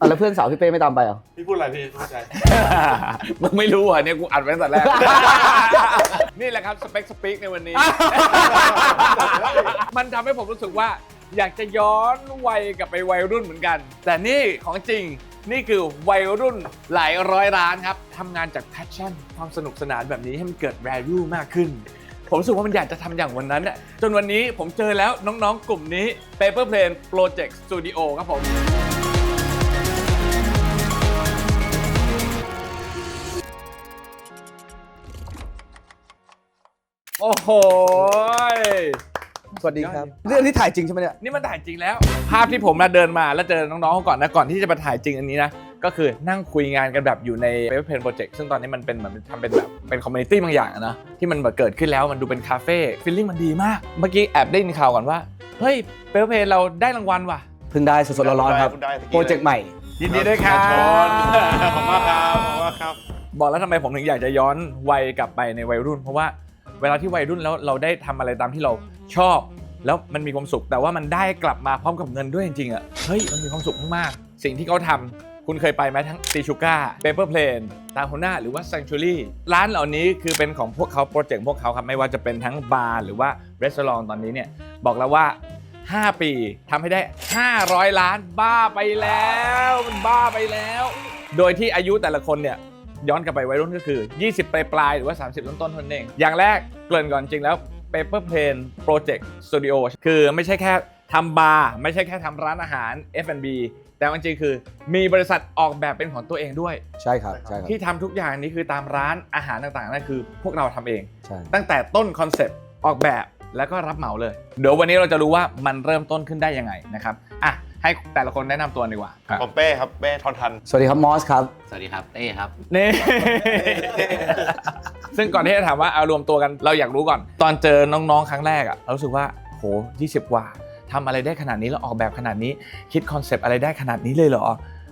อะแล้วเพื่อนสาวพี่เป้ไม่ตามไปเหรอ พี่พูดอะไรพี่เข้าใจ มึงไม่รู้เหรอะเนี่ยกูอัดไว้ตั้งแต่แรก นี่แหละครับสเปคสปีกในวันนี้ มันทำให้ผมรู้สึกว่า อยากจะย้อนวัยกลับไปวัยรุ่นเหมือนกัน แต่นี่ของจริงนี่คือวัยรุ่นหลายร้อยล้านครับทำงานจากแพชชั่น ความสนุกสนานแบบนี้ให้มันเกิด value มากขึ้น ผมรู้สึกว่ามันอยากจะทำอย่างวันนั้นน่ะจนวันนี้ผมเจอแล้วน้องๆกลุ่มนี้ Paper Plane Project Studio ครับผม โอ้โห สวัสดีครับ เรื่องที่ถ่ายจริงใช่ไหมเนี่ย นี่มันถ่ายจริงแล้ว ภาพที่ผมมาเดินมาแล้วเจอน้องๆเขาก่อนนะก่อนที่จะมาถ่ายจริงอันนี้นะ ก็คือนั่งคุยงานกันแบบอยู่ใน Paper Plane Project ซึ่งตอนนี้มันเป็นเหมือนทำเป็นแบบเป็นคอมมูนิตี้บางอย่างอะนะที่มันแบบเกิดขึ้นแล้วมันดูเป็นคาเฟ่ฟีลลิ่งมันดีมาก เมื่อกี้แอบได้ยินข่าวก่อนว่าเฮ้ย Paper Plane เราได้รางวัลว่ะ เพิ่งได้สดๆร้อนๆครับ ได้ได้โปรเจกต์ใหม่ ยินดีด้วยครับชนขอบคุณมากครับขอบคุณมากครับ บอกแล้วทำไมผมถึงอยากจะย้อนวัยกลับไปในวัยรุ่น เพราะว่า เวลาที่วัยรุ่นแล้วเราได้ทำอะไรตามที่เราชอบ แล้วมันมีความสุข แต่ว่ามันได้กลับมาพร้อมกับเงินด้วยจริงๆอะเฮ้ยมันมีความสุขมากๆสิ่งที่เขาทำคุณเคยไปไหมทั้งตีชูก้าเปเปอร์เพลนตาโฮน่าหรือว่า Sanctuary ร้านเหล่านี้คือเป็นของพวกเขาโปรเจกต์พวกเขาครับ ไม่ว่าจะเป็นทั้งบาร์หรือว่ารีสอร์ทตอนนี้เนี่ย บอกแล้วว่า 5 ปีทำให้ได้ 500 ล้านบ้าไปแล้ว มันบ้าไปแล้ว โดยที่อายุแต่ละคนเนี่ย ย้อนกลับไปวัยรุ่นก็คือ 20 ปลายปลายๆหรือว่า 30 ต้นต้นๆเท่านั้นเอง อย่างแรกเกริ่นก่อนจริงแล้ว Paper Plane Project Studio คือไม่ใช่แค่ทำบาร์ไม่ใช่แค่ทำร้านอาหาร F&B แต่จริงๆคือมีบริษัทออกแบบเป็นของตัวเองด้วย ใช่ครับใช่ครับที่ทำทุกอย่างนี้คือตามร้านอาหารต่างๆนั่นคือพวกเราทำเอง ใช่ตั้งแต่ต้นคอนเซปต์ออกแบบแล้วก็รับเหมาเลย เดี๋ยววันนี้เราจะรู้ว่ามันเริ่มต้นขึ้นได้ยังไงนะครับอะ ให้แต่ละคนแนะนำตัวดีกว่าครับผมเป้ครับเป้ทอนทัน สวัสดีครับมอสครับ สวัสดีครับเต้ครับ นี่ ซึ่งก่อนที่จะถามว่าเอารวมตัวกันเราอยากรู้ก่อน ตอนเจอน้องๆ ครั้งแรกอะเรารู้สึกว่าโห20 กว่าทำอะไรได้ขนาดนี้แล้วออกแบบขนาดนี้ คิดคอนเซปต์อะไรได้ขนาดนี้เลยเหรอ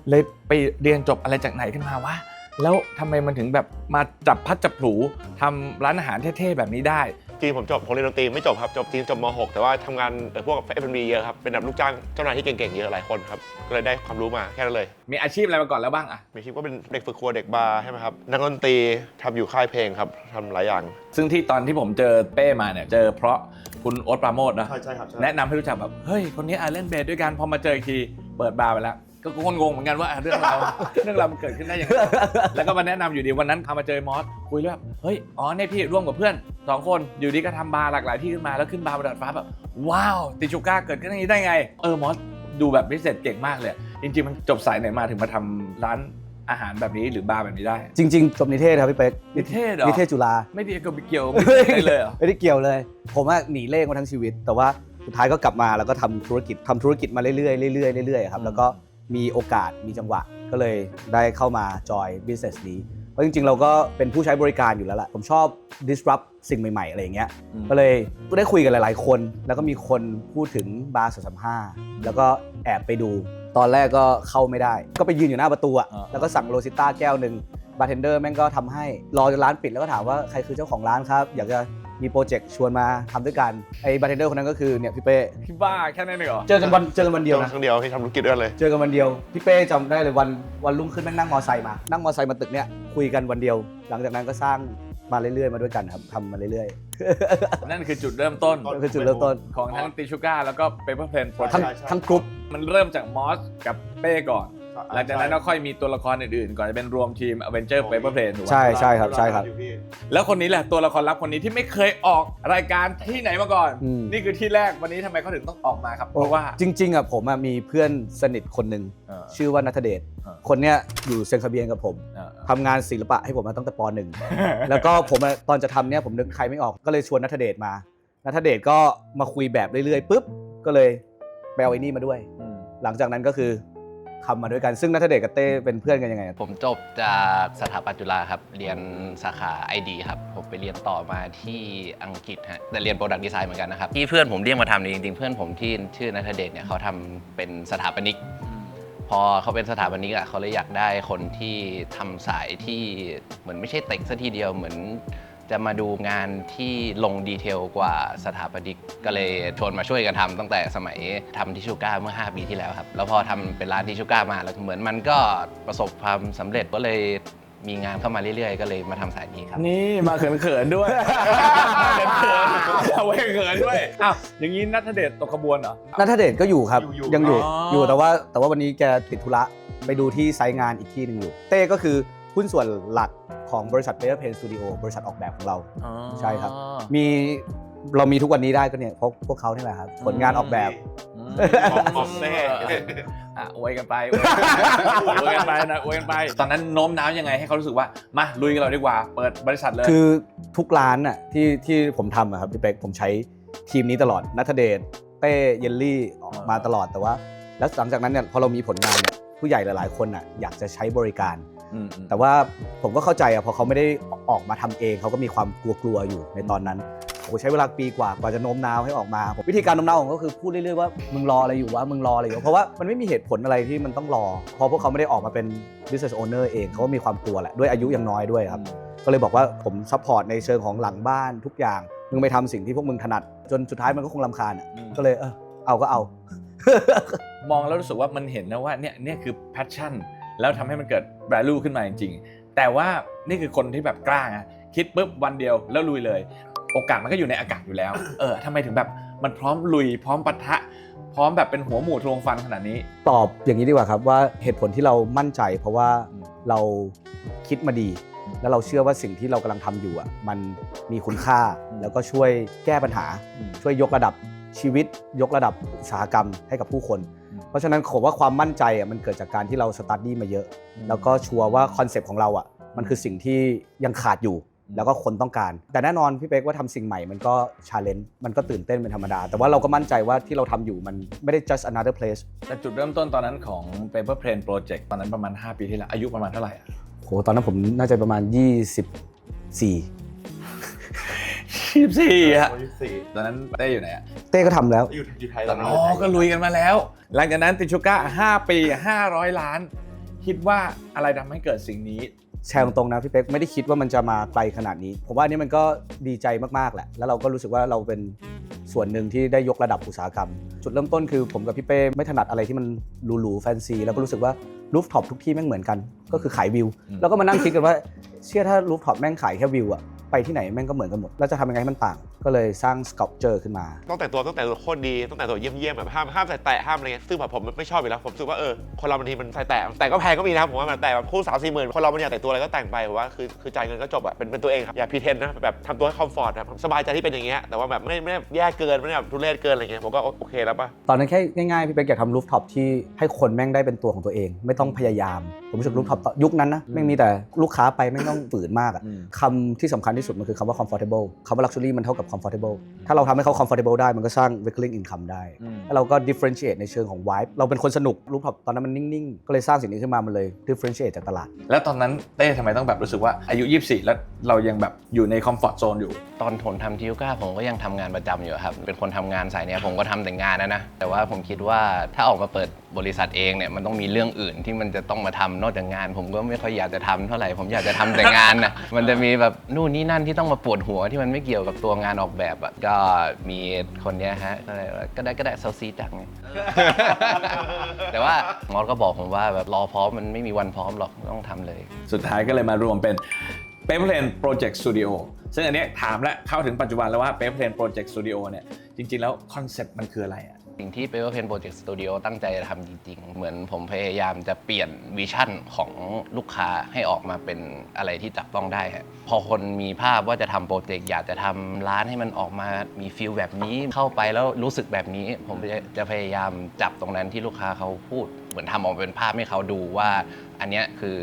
เลยไปเรียนจบอะไรจากไหนขึ้นมาวะแล้วทำไมมันถึงแบบมาจับพัดจับผลูทำร้านอาหารเท่ๆแบบนี้ได้ จริงผมจบผมเรียนดนตรีไม่จบครับ จบจริงจบม .6 แต่ว่าทำงานเอ่อพวก F&B เยอะครับ เป็นแบบลูกจ้างเจ้านายที่เก่งๆเยอะหลายคนครับ ก็เลยได้ความรู้มาแค่นั้นเลยมีอาชีพอะไรมาก่อนแล้วบ้างอะมีคิดว่าเป็นเด็กฝึกครัวเด็กบาร์ใช่ไหมครับนักดนตรีทำอยู่ค่ายเพลงครับทำหลายอย่าง ซึ่งที่ตอนที่ผมเจอเป้มาเนี่ย เจอเพราะคุณโอ๊ตปราโมทนะใช่ใช่ครับแนะนำให้รู้จักแบบ เฮ้ย คนนี้อะเล่นเบสด้วยกัน พอมาเจออีกทีเปิดบาร์ไปแล้ว ก็งงๆเหมือนกันว่าอะเรื่องราว เรื่องราวมันเกิดขึ้นได้ยังไงแล้วก็มาแนะนำอยู่ดีวันนั้นพามาเจอมอสคุยแล้วแบบเฮ้ยอ๋อเนี่ยพี่ร่วมกับเพื่อน สองคนอยู่ดีก็ทำบาร์หลากหลายที่ขึ้นมาแล้วขึ้นบาร์บนดาดฟ้าแบบว้าวติชูก้าเกิดขึ้นอย่างนี้ได้ไง เออมอสดูแบบพิเศษเก่งมากเลย จริงๆมันจบสายไหนมาถึงมาทำร้านอาหารแบบนี้หรือบาร์แบบนี้ได้ จริง ๆ จบนิเทศครับพี่เป๊กนิเทศเหรอนิเทศจุฬาไม่ได้เกี่ยวเกี่ยวไม่ได้เลยเหรอไม่ได้เกี่ยวเลย ผมอะหนีเลขมาทั้งชีวิต แต่ว่าสุดท้ายก็กลับมาแล้วก็ทำธุรกิจทำธุรกิจมาเรื่อยๆเรื่อยๆเรื่อยๆครับอืมแล้วก็มีโอกาสมีจังหวะก็เลยได้เข้ามาจอย business นี้ เพราะจริงๆ เราก็เป็นผู้ใช้บริการอยู่แล้วแหละผมชอบ disrupt สิ่งใหม่ๆ อะไรอย่างเงี้ยก็เลยก็ได้คุยกันหลายๆ คน แล้วก็มีคนพูดถึงบาร์สสามห้าแล้วก็แอบไปดู ตอนแรกก็เข้าไม่ได้ ก็ไปยืนอยู่หน้าประตูอะอ่าแล้วก็สั่งโรซิต้าแก้วหนึ่งบาร์เทนเดอร์แม่งก็ทำให้รอจนร้านปิดแล้วก็ถามว่าใครคือเจ้าของร้านครับ อยากจะ มีโปรเจกต์ชวนมาทำด้วยกันไอ้บาร์เทนเดอร์คนนั้นก็คือเนี่ยพี่เป้พี่บ้าแค่นั้นเองเหรอเจอกันวันเจอกันวันเดียวนะ ครั้งเดียวที่ทำธุรกิจด้วยกันเลย เจอกันวันเดียวพี่เป้จำได้เลยวันวันรุ่งขึ้นแม่งนั่งมอไซค์มา นั่งมอไซค์มาตึกเนี่ยคุยกันวันเดียว หลังจากนั้นก็สร้างมาเรื่อยๆมาด้วยกันครับทำมาเรื่อยนั่นคือจุดเริ่มต้นๆนั่นคือจุดเริ่มต้นของทั้งติชูก้าแล้วก็เปเปอร์เพลนโปรเจทั้งกต์ใช่ใช่ ทั้งกรุ๊ปมันเริ่มจากมอสกับเป้ก่อน หลังจากนั้นก็ค่อยมีตัวละครอื่นๆ ก่อนจะเป็นรวมทีม a v e n g e r Paper Plane ถูกไหมใช่ใช่ครับใช่ครับ แล้วคนนี้แหละตัวละครลับคนนี้ที่ไม่เคยออกรายการที่ไหนมาก่อน อืม นี่คือที่แรกวันนี้ทำไมเขาถึงต้องออกมาครับ เพราะว่า จริง ๆอะผมอะมีเพื่อนสนิทคนหนึ่งเออชื่อว่านัทเดชเออ คนเนี้ยอยู่เซนคาเบียนกับผมเออ ทำงานศิลปะให้ผมมาตั้งแต่ปหนึ่ง แล้วก็ผมอะตอนจะทำเนี่ยผมนึกใครไม่ออกก็เลยชวนนัทเดชมานัทเดชก็มาคุยแบบเรื่อยๆปุ๊บก็เลยไปเอาไอ้นี่มาด้วยอืมหลังจากนั้นก็คือ ทำมาด้วยกัน ซึ่งนัทเดชกับเต้เป็นเพื่อนกันยังไงอะผมจบจากสถาปัตย์จุฬาครับ เรียนสาขา ID ครับ ผมไปเรียนต่อมาที่อังกฤษฮะ แต่เรียนโปรดักต์ดีไซน์เหมือนกันนะครับ ที่เพื่อนผมเรียกมาทำเนี่ยจริงๆ เพื่อนผมที่ชื่อนัทเดชเนี่ยเขาทำเป็นสถาปนิก พอเขาเป็นสถาปนิกอะเขาเลยอยากได้คนที่ทำสายที่เหมือนไม่ใช่เต็กซะทีเดียวเหมือน จะมาดูงานที่ลงดีเทลกว่าสถาปนิกก็เลยชวนมาช่วยกันทำตั้งแต่สมัยทำทิชูก้าเมื่อ 5 ปีที่แล้วครับ แล้วพอทำเป็นร้านทิชูก้ามาแล้วเหมือนมันก็ประสบความสำเร็จก็เลยมีงานเข้ามาเรื่อยๆ ก็เลยมาทำสายนี้ครับ นี่มาเขินๆด้วย เขินๆเอาไว้เขินด้วยอ้าวอย่างนี้นัทเดชตกขบวนเหรอ นัทเดชก็อยู่ครับอยู่ยังอยู่อ๋ออ อยู่แต่ว่าแต่ว่าวันนี้แกติดธุระไปดูที่ไซต์งานอีกที่หนึ่งอยู่ เต้ก็คือหุ้นส่วนหลัก ของบริษัท Paper Pen Studio บริษัทออกแบบของเรา อ๋อใช่ครับ มีเรามีทุกวันนี้ได้ก็เนี่ยเพราะพวกเขานี่แหละครับผลงานออกแบบ อืมออกเซ่อะอวยกันไปอวยกันไปนะอวยกันไป ตอนนั้นโน้มน้าวยังไงให้เขารู้สึกว่ามาลุยกันเราดีกว่า เปิดบริษัทเลย คือทุกร้านน่ะที่ที่ผมทำอะครับพี่เป๊กผมใช้ทีมนี้ตลอดนัทเดชเต้เยลลี่ออกมาตลอดแต่ว่า แล้วหลังจากนั้นเนี่ยพอเรามีผลงานเนี่ยผู้ใหญ่หลาย ๆ คนอะอยากจะใช้บริการ อืมอืมแต่ว่าผมก็เข้าใจอะพอเขาไม่ได้ออกมาทำเองเขาก็มีความกลัวๆอยู่ในตอนนั้นโอ้ใช้เวลาปีกว่ากว่าจะโน้มน้าวให้ออกมาผมวิธีการโน้มน้าวของผมก็คือพูดเรื่อยๆว่ามึงรออะไรอยู่วะมึงรออะไรอยู่เพราะว่ามันไม่มีเหตุผลอะไรที่มันต้องรอเพราะพวกเขาไม่ได้ออกมาเป็น business owner เองเขาก็มีความกลัวแหละด้วยอายุยังน้อยด้วยครับ ก็เลยบอกว่าผมซัพพอร์ตในเชิงของหลังบ้านทุกอย่าง มึงไปทำสิ่งที่พวกมึงถนัด จนสุดท้ายมันก็คงลำคาญอะอืมก็เลยเออเอาก็เอา มองแล้วรู้สึกว่ามันเห็นนะว่าเนี่ยเนี่ยคือ passion แล้วทำให้มันเกิด value ขึ้นมาจริงๆ แต่ว่านี่คือคนที่แบบกล้าไงคิดปุ๊บวันเดียวแล้วลุยเลย โอกาสมันก็อยู่ในอากาศอยู่แล้ว เออทำไมถึงแบบมันพร้อมลุย พร้อมปะทะ พร้อมแบบเป็นหัวหมูทะลวงฟันขนาดนี้ ตอบอย่างนี้ดีกว่าครับว่าเหตุผลที่เรามั่นใจ เพราะว่าอืมเราคิดมาดี แล้วเราเชื่อว่าสิ่งที่เรากำลังทำอยู่อะมันมีคุณค่าแล้วก็ช่วยแก้ปัญหา ช่วยยกระดับชีวิต ยกระดับอุตสาหกรรมให้กับผู้คนอืมเพ ราะฉะนั้นผมว่าความมั่นใจอะมันเกิดจากการที่เราสตัดดี้มาเยอะ แล้วก็ชัวร์ว่าคอนเซปต์ของเราอะมันคือสิ่งที่ยังขาดอยู่อืมแล้วก็คนต้องการ แต่แน่นอนพี่เป๊กว่าทำสิ่งใหม่มันก็ชาเลนจ์มันก็ตื่นเต้นเป็นธรรมดา แต่ว่าเราก็มั่นใจว่าที่เราทำอยู่มันไม่ได้ just another place แต่จุดเริ่มต้นตอนนั้นของ paper plane project ตอนนั้นประมาณ 5 ปีที่แล้วอายุประมาณเท่าไหร่อะโหตอนนั้นผมน่าจะประมาณ 24 ยี่สิบสี่อะตอนนั้นได้อยู่ไหนอะเต้ก็ทำแล้ว อยู่อยู่ไทยอ๋อก็ลุยกันมาแล้ว หลังจากนั้นติชูก้า5 ปี 500 ล้าน คิดว่าอะไรทำให้เกิดสิ่งนี้ แชร์ตรงๆนะพี่เป๊กไม่ได้คิดว่ามันจะมาไกลขนาดนี้ ผมว่าอันนี้มันก็ดีใจมากๆแหละ แล้วเราก็รู้สึกว่าเราเป็นส่วนหนึ่งที่ได้ยกระดับอุตสาหกรรม จุดเริ่มต้นคือผมกับพี่เป้ไม่ถนัดอะไรที่มันหรูๆแฟนซี แล้วก็รู้สึกว่ารูฟท็อปทุกที่แม่งเหมือนกัน ก็คือขายวิวอืมแล้วก็มานั่งคิดกันว่า เชื่อถ้ารูฟท็อปแม่งขายแค่วิวอะ ไปที่ไหนแม่งก็เหมือนกันหมด แล้วจะทำยังไงให้มันต่าง ก็เลยสร้างสเกลเจอร์ขึ้นมา ต้องแต่งตัวต้องแต่งตัวโคตรดีต้องแต่งตัวเยี่ยมๆแบบห้ามห้ามใส่แตะห้ามอะไรเงี้ยซึ่งแบบผมไม่ชอบอยู่แล้วผมรู้สึกว่าเออคนเราบางทีมันใส่แตะแต่ก็แพงก็มีนะครับผมว่ามันแต่แบบคู่สามสี่หมื่นคนเรามันอยากแต่งตัวอะไรก็แต่งไปผมว่าคือคือจ่ายเงินก็จบอะเป็นเป็นตัวเองครับอย่าพีเทนนะแบบทำตัวให้คอมฟอร์ตนะสบายใจที่เป็นอย่างเงี้ยแต่ว่าแบบไม่ไม่ได้แย่เกินไม่ได้แบบทุเรศเกินอะไรเงี้ยผมก็โอเคแล้วปะตอนนั้นแค่ง่ายๆพี่เป๊กอยากทำรูฟท็อปที่ให้คนแม่งได้เป็นตัวของตัวเอง ไม่ต้องพยายาม ผมรู้สึกรูฟท็อปยุคนั้นนะแม่งมีแต่ลูกค้าไปแม่งต้องฝืนมากอะอืมคำที่สำคัญที่สุดมันคือคำว่า comfortable คำว่า luxury มันเท่ากับ comfortable ถ้าเราทำให้เขา comfortable ได้มันก็สร้าง recurring income ได้อืมแล้วเราก็ differentiate ในเชิงของ vibe เราเป็นคนสนุกรูฟท็อปตอนนั้นมันนิ่ง ๆ ก็เลยสร้างสิ่งนี้ขึ้นมามันเลย differentiate จากตลาด แล้วตอนนั้นเต้ทำไมต้องแบบรู้สึกว่าอายุ 24 แล้วเรายังแบบอยู่ในคอมฟอร์ z โซนอยู่ ตอนผมทำทิวก้าผมก็ยังทำงานประจำอยู่ครับเป็นคนทำงานสายเนี้ยผมก็ทำแต่งานนะนะแต่ว่าผมคิดว่าถ้าออกมาเปิดบริษัทเองเนี่ยมันต้องมีเรื่องอื่นที่มันจะต้องมาทำนอกจากงาน ผมก็ไม่ค่อยอยากจะทำเท่าไหร่ผมอยากจะทำแต่งานนะมันจะมีแบบนู่นนี่นั่นที่ต้องมาปวดหัวที่มันไม่เกี่ยวกับตัวงานออกแบบอะก็มีคนเนี้ยฮะก็เลยว่าก็ได้ก็ได้เซลซีจังไงแต่ว่ามอสก็บอกผมว่าแบบรอพร้อมมันไม่มีวันพร้อมหรอกต้องทำเลย สุดท้ายก็เลยมารวมเป็น Paper Plane Project Studio ซึ่งอันเนี้ยถามและเข้าถึงปัจจุบันแล้วว่า Paper Plane Project Studio เนี่ยจริงๆแล้วคอนเซ็ปต์มันคืออะไรอะ สิ่งที่ Paper Pen Project Studio ตั้งใจจะทำจริง ๆ เหมือนผมพยายามจะเปลี่ยนวิชั่นของลูกค้าให้ออกมาเป็นอะไรที่จับต้องได้ฮะพอคนมีภาพว่าจะทำโปรเจกต์อยากจะทำร้านให้มันออกมามีฟิลแบบนี้เข้าไปแล้วรู้สึกแบบนี้ ผมจะพยายามจับตรงนั้นที่ลูกค้าเขาพูด เหมือนทำออกมาเป็นภาพให้เขาดูว่า อันเนี้ยคือ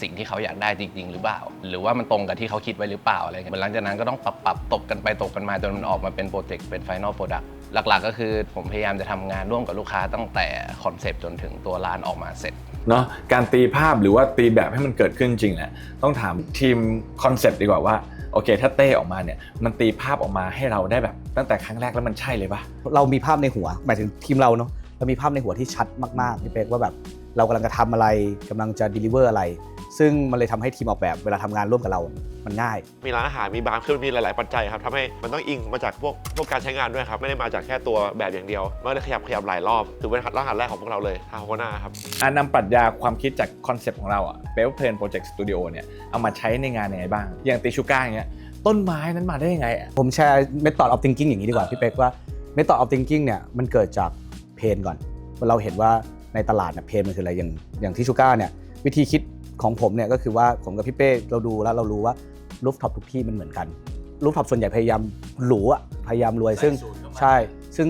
สิ่งที่เขาอยากได้จริง ๆ หรือเปล่า หรือว่ามันตรงกับที่เขาคิดไว้หรือเปล่าอะไรเงี้ยหลังจากนั้นก็ต้องปรับปรับตบกันไปตบกันมาจนมันออกมาเป็นโปรเจกต์เป็นไฟนอลโปรดักต์ หลักๆก็คือผมพยายามจะทำงานร่วมกับลูกค้าตั้งแต่คอนเซปต์จนถึงตัวร้านออกมาเสร็จ เนาะการตีภาพหรือว่าตีแบบให้มันเกิดขึ้นจริงแหละต้องถามทีมคอนเซปต์ดีกว่าว่าโอเค ถ้าเต้ออกมาเนี่ยมันตีภาพออกมาให้เราได้แบบ ตั้งแต่ครั้งแรกแล้วมันใช่เลยปะเรามีภาพในหัว หมายถึงทีมเราเนาะเรามีภาพในหัวที่ชัดมากๆพี่เป๊กว่าแบบเรากำลังจะทำอะไรกำลังจะ deliver อะไร ซึ่งมันเลยทำให้ทีมออกแบบเวลาทำงานร่วมกับเรา มันง่าย มีร้านอาหารมีบาร์คือมันมีหลาย ๆ ปัจจัยครับทำให้มันต้องอิงมาจากพวกพวกการใช้งานด้วยครับ ไม่ได้มาจากแค่ตัวแบบอย่างเดียวมันก็เลยขยับขยับหลายรอบถือเป็นร้านอาหารแรกของพวกเราเลยทางโคนาครับอันนำปรัชญาความคิดจากคอนเซปต์ของเราอะ b e l p l a n Project Studio เนี่ยเอามาใช้ในงานยังไงบ้าง อย่างติชูก้าอย่างเงี้ยต้นไม้นั้นมาได้ยังไงอะผมแชร์ method of thinking อย่างนี้ดีกว่าพี่เป๊กว่า method of thinking เนี่ยมันเกิดจากเพนก่อนเราเห็นว่าในตลาดเนี่ยเพนมันคืออะไรอย่างอย่างที่ชูก้าเนี่ยวิธีคิด ของผมเนี่ยก็คือว่าผมกับพี่เป้เราดูแล้วเรารู้ว่ารูฟท็อปทุกที่มันเหมือนกันรูฟท็อปส่วนใหญ่พยายามหรูอะพยายามรวย ซึ่งใช่ ซึ่ง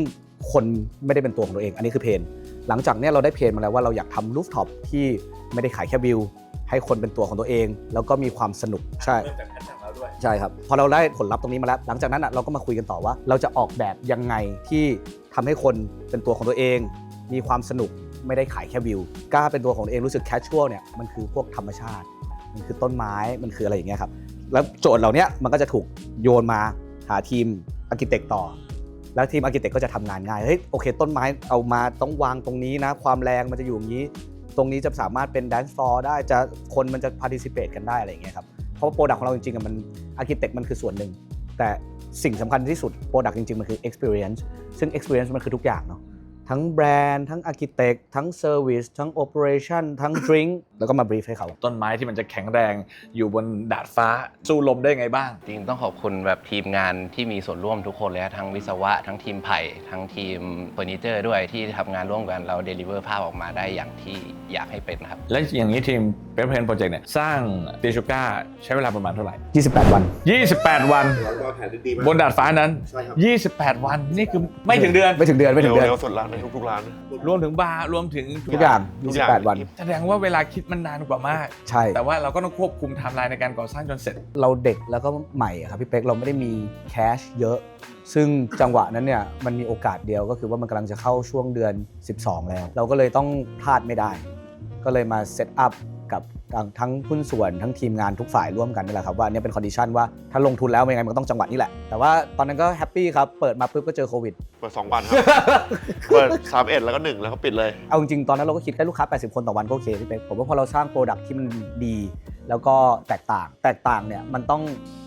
คนไม่ได้เป็นตัวของตัวเอง อันนี้คือเพนหลังจากเนี้ยเราได้เพนมาแล้วว่าเราอยากทำรูฟท็อปที่ไม่ได้ขายแค่วิว ให้คนเป็นตัวของตัวเอง แล้วก็มีความสนุกใช่เริ่มจากแพทของเราด้วยใช่ครับพอเราได้ผลลัพธ์ตรงนี้มาแล้ว หลังจากนั้นอะเราก็มาคุยกันต่อว่า เราจะออกแบบยังไงที่ทำให้คนเป็นตัวของตัวเอง มีความสนุก ไม่ได้ขายแค่วิวกล้าเป็นตัวของตัวเองรู้สึกแคชชวลเนี่ยมันคือพวกธรรมชาติ มันคือต้นไม้มันคืออะไรอย่างเงี้ยครับแล้วโจทย์เหล่าเนี้ยมันก็จะถูกโยนมาหาทีมอาร์กิเต็กต่อ แล้วทีมอาร์กิเต็กก็จะทำงานง่ายเฮ้ยโอเค ต้นไม้เอามาต้องวางตรงนี้นะ ความแรงมันจะอยู่อย่างนี้ ตรงนี้จะสามารถเป็นแดนซ์ฟลอร์ได้จะคนมันจะพาร์ติซิเพตกันได้อะไรอย่างเงี้ยครับเพราะว่าโปรดักของเราจริงๆอะมันอาร์กิเต็กมันคือส่วนหนึ่งแต่สิ่งสำคัญที่สุดโปรดักจริง ๆ มันคือ experience ซึ่ง experience มันคือทุกอย่างเนาะ ทั้งแบรนด์ทั้งอาร์กิเต็กทั้งเซอร์วิสทั้งโอเปอเรชั่นทั้งดริงแล้วก็มาบรีฟให้เขา ต้นไม้ที่มันจะแข็งแรงอยู่บนดาดฟ้าสู้ลมได้ไงบ้าง จริงต้องขอบคุณแบบทีมงานที่มีส่วนร่วมทุกคนเลยครับทั้งวิศวะ ทั้งทีมไผ่ทั้งทีมเฟอร์นิเจอร์ด้วยที่ทำงานร่วมกันเราเดลิเวอร์ภาพออกมาได้อย่างที่อยากให้เป็นครับ และอย่างนี้ทีมเ e เ p l a n Project เนี่ยสร้างติชูก้าใช้เวลาประมาณเท่าไหร่ 28 วัน 28 วันบนดาดฟ้านั้น ใช่ครับ 28 วันนี่คือไม่ถึงเดือน ไม่ถึงเดือนไม่ถึงเดือน เร็วสุดร้านในทุกๆร้าน รวมถึงบาร์รวมถึงทุกอย่างทุกอย่าง28 วัน แสดงว่าเวลาคิดมันนานกว่ามาก ใช่ แต่ว่าเราก็ต้องควบคุมไทม์ไลน์ในการก่อสร้างจนเสร็จ เราเด็กแล้วก็ใหม่อะครับพี่เป๊กเราไม่ได้มีแคชเยอะ ซึ่งจังหวะนั้นเนี่ยมันมีโอกาสเดียวก็คือว่ามันกำลังจะเข้าช่วงเดือน 12 แล้ว เราก็เลยต้องพลาดไม่ได้ ก็เลยมาเซตอัพกับ ทั้งทั้งหุ้นส่วนทั้งทีมงานทุกฝ่ายร่วมกันนี่แหละครับว่าเนี่ยเป็นคอนดิชันว่าถ้าลงทุนแล้วยังไงมันก็ต้องจังหวะนี้แหละ แต่ว่าตอนนั้นก็แฮปปี้ครับ เปิดมาปุ๊บก็เจอโควิด เปิด 2 วันครับ เปิด3เอ็ดแล้วก็ 1 แล้วก็ปิดเลย เอาจริงๆตอนนั้นเราก็คิดแค่ลูกค้า 80 คนต่อวันก็โอเคพี่เป๊กผมว่าพอเราสร้างโปรดักที่มันดี แล้วก็แตกต่าง แตกต่างเนี่ยมันต้อง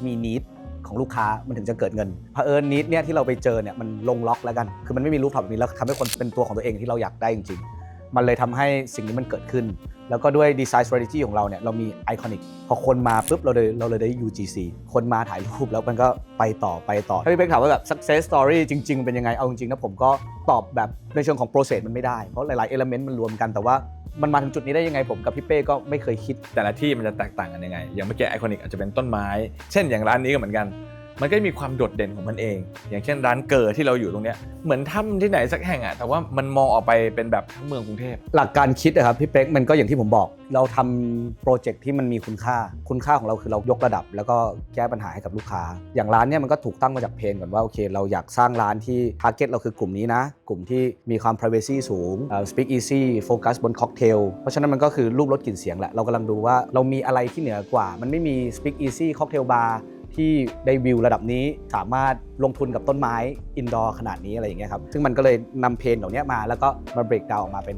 มีนิดของลูกค้ามันถึงจะเกิดเงินเผอิญนิดเนี่ยที่เราไปเจอเนี่ยมันลงล็อกแล้วกัน คือมันไม่มีรูปท็อปแบบนี้แล้วทำให้คนเป็นตัวของตัวเองที่เราอยากได้จริงๆ มันเลยทำให้สิ่งนี้มันเกิดขึ้น แล้วก็ด้วยดีไซน์ strategy ของเราเนี่ยเรามีไอคอนิกพอคนมาปุ๊บเราเลยเราเลยได้ UGC คนมาถ่ายรูปแล้วมันก็ไปต่อไปต่อ ถ้าพี่เป๊กถามว่าแบบ success story จริง ๆ เป็นยังไง เอาจริงๆนะผมก็ตอบแบบในเชิงของ process มันไม่ได้ เพราะหลายๆ element มันรวมกันแต่ว่ามันมาถึงจุดนี้ได้ยังไงผมกับพี่เป้ก็ไม่เคยคิด แต่ละที่มันจะแตกต่างกันยังไง อย่างเมื่อกี้ไอคอนิกอาจจะเป็นต้นไม้ เช่นอย่างร้านนี้ก็เหมือนกัน มันก็มีความโดดเด่นของมันเอง อย่างเช่นร้านเกอร์ที่เราอยู่ตรงเนี้ยเหมือนถ้ำที่ไหนสักแห่งอะแต่ว่ามันมองออกไปเป็นแบบทั้งเมืองกรุงเทพ หลักการคิดอะครับพี่เป๊กมันก็อย่างที่ผมบอก เราทำโปรเจกต์ที่มันมีคุณค่า คุณค่าของเราคือเรายกระดับ แล้วก็แก้ปัญหาให้กับลูกค้า อย่างร้านเนี่ยมันก็ถูกตั้งมาจากเพลงก่อนว่าโอเค เราอยากสร้างร้านที่ทาร์เก็ตเราคือกลุ่มนี้นะ กลุ่มที่มีความ privacy สูง speak easy โฟกัสบนค็อกเทลเพราะฉะนั้นมันก็คือรูปลดกลิ่นเสียงแหละเรากำลังดูว่าเรามีอะไรที่เหนือกว่า มันไม่มี speak easy ค็อกเทลบาร์ ที่ได้วิวระดับนี้สามารถลงทุนกับต้นไม้อินดอร์ขนาดนี้อะไรอย่างเงี้ยครับซึ่งมันก็เลยนำเพนเหล่านี้มาแล้วก็มา break down ออกมาเป็น